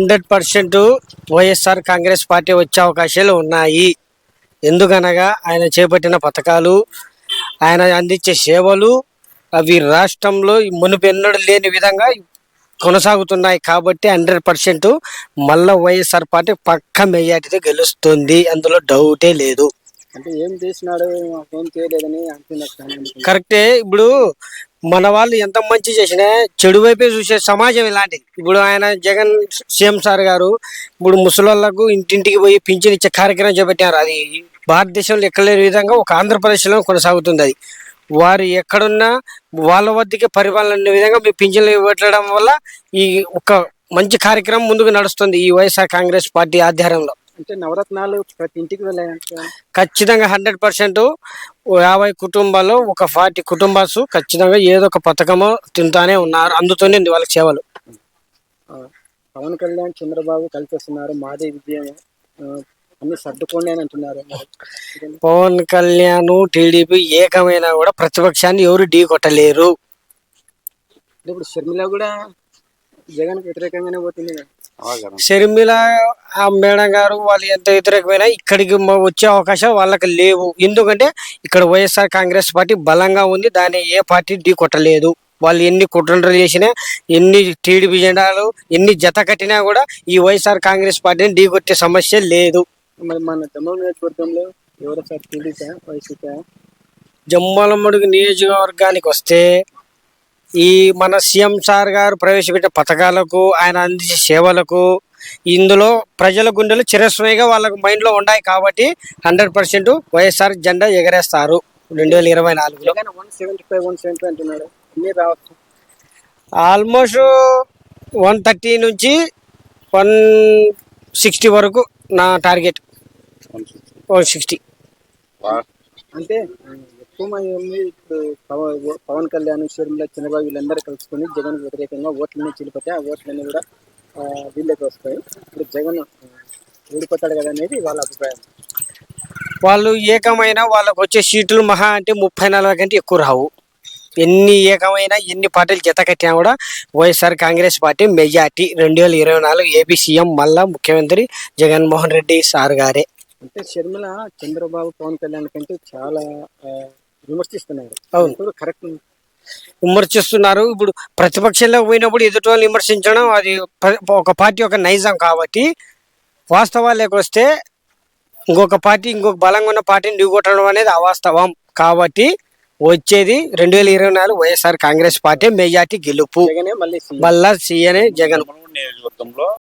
Hundred percent YSR Congress party వచ్చే అవకాశాలు ఉన్నాయి. ఎందుకనగా ఆయన చేపట్టిన పథకాలు ఆయన అందించే సేవలు అవి రాష్ట్రంలో మునుపెన్నడు లేని విధంగా కొనసాగుతున్నాయి కాబట్టి హండ్రెడ్ పర్సెంట్ మళ్ళా వైఎస్ఆర్ పార్టీ పక్క మెజార్టీతో గెలుస్తుంది. అందులో డౌటే లేదు. అంటే ఏం చేసినాడు. కరెక్టే. ఇప్పుడు మన వాళ్ళు ఎంత మంచి చేసినా చెడు వైపే చూసే సమాజం ఇలాంటిది. ఇప్పుడు ఆయన జగన్ సీఎం సార్ గారు ఇప్పుడు ముసలోళ్ళకు ఇంటింటికి పోయి పింఛన్ ఇచ్చే కార్యక్రమం చేపట్టారు అది భారతదేశంలో ఎక్కడ లేని విధంగా ఒక ఆంధ్రప్రదేశ్లో కొనసాగుతుంది అది. వారు ఎక్కడున్నా వాళ్ళ వద్దకే పరిపాలన అనే విధంగా మీ పింఛన్లు ఇవ్వట్లడం వల్ల ఈ ఒక మంచి కార్యక్రమం ముందుకు నడుస్తుంది ఈ వైఎస్ఆర్ కాంగ్రెస్ పార్టీ ఆధ్వర్యంలో. అంటే నవరత్నాలు ప్రతి ఇంటికి వెళ్ళాయంటే ఖచ్చితంగా హండ్రెడ్ పర్సెంట్ యాభై కుటుంబాల్లో ఒక ఫార్టీ కుటుంబాస్ ఖచ్చితంగా ఏదో ఒక పథకము తింటానే ఉన్నారు. అందుతోనే ఉంది వాళ్ళకి సేవలు. పవన్ కళ్యాణ్ చంద్రబాబు కలిసి వస్తున్నారు మాదే విజయం. ఆ, అన్ని సర్దుకోండి అని అంటున్నారు? పవన్ కళ్యాణ్ టీడీపీ ఏకమైనా కూడా ప్రతిపక్షాన్ని ఎవరు ఢీ కొట్టలేరు. ఇప్పుడు షర్మిల కూడా జగన్ వ్యతిరేకంగానే పోతుంది కదా. షర్మిల ఆ మేడం గారు వాళ్ళు ఎంత వ్యతిరేకమైనా ఇక్కడికి వచ్చే అవకాశాలు వాళ్ళకి లేవు. ఎందుకంటే ఇక్కడ వైఎస్ఆర్ కాంగ్రెస్ పార్టీ బలంగా ఉంది. దాన్ని ఏ పార్టీ ఢీ కొట్టలేదు. వాళ్ళు ఎన్ని కుట్రలు చేసినా ఎన్ని టీడీపీ జెండాలు ఎన్ని జత కట్టినా కూడా ఈ వైఎస్ఆర్ కాంగ్రెస్ పార్టీని ఢీ కొట్టే సమస్య లేదు. మరి మన దమ్మూరు నియోజకవర్గంలో ఎవరో సార్ టీడీపీ వైసీపీ జమ్మలమడుగు నియోజకవర్గానికి వస్తే ఈ మన సీఎం సార్ గారు ప్రవేశపెట్టిన పథకాలకు ఆయన అందించే సేవలకు ఇందులో ప్రజల గుండెలు చిరస్మయిగా వాళ్ళకు మైండ్లో ఉన్నాయి కాబట్టి హండ్రెడ్ పర్సెంట్ వైఎస్ఆర్ జెండా ఎగరేస్తారు రెండు వేల ఇరవై నాలుగులో. ఆల్మోస్ట్ వన్ థర్టీ నుంచి వన్ సిక్స్టీ వరకు నా టార్గెట్. One sixty. అంటే పవ- పవన్ కళ్యాణ్ షర్మిల చంద్రబాబు వీళ్ళందరూ కలుసుకొని జగన్ వ్యతిరేకంగా ఓట్లన్నీ చిలిపోతే ఆ ఓట్లన్నీ కూడా వీళ్ళకి వస్తాయి. ఇప్పుడు జగన్ ఓడిపోతాడు కదా అనేది వాళ్ళ అభిప్రాయం. వాళ్ళు ఏకమైన వాళ్ళకు వచ్చే సీట్లు మహా అంటే ముప్పై నలభై కంటే ఎక్కువ రావు. ఎన్ని ఏకమైన ఎన్ని పార్టీలు జత కట్టినా కూడా వైఎస్ఆర్ కాంగ్రెస్ పార్టీ మెజార్టీ. రెండు వేల ఇరవై నాలుగు ఏపీ సీఎం మళ్ళా ముఖ్యమంత్రి జగన్మోహన్ రెడ్డి సార్ గారే. అంటే షర్మిల చంద్రబాబు పవన్ కళ్యాణ్ కంటే చాలా విమర్శిస్తున్నారు. అవును. ఇప్పుడు కరెక్ట్ విమర్శిస్తున్నారు. ఇప్పుడు ప్రతిపక్షంలో పోయినప్పుడు ఎదుటి వాళ్ళని విమర్శించడం అది ఒక పార్టీ ఒక నైజం కాబట్టి వాస్తవాలకు వస్తే ఇంకొక పార్టీ ఇంకొక బలంగా ఉన్న పార్టీని ఢీకొట్టడం అనేది అవాస్తవం కాబట్టి వచ్చేది రెండు వేల ఇరవై నాలుగు వైఎస్ఆర్ కాంగ్రెస్ పార్టీ మెజార్టీ గెలుపు. మళ్ళా సీఎనే జగన్. నియోజకవర్గంలో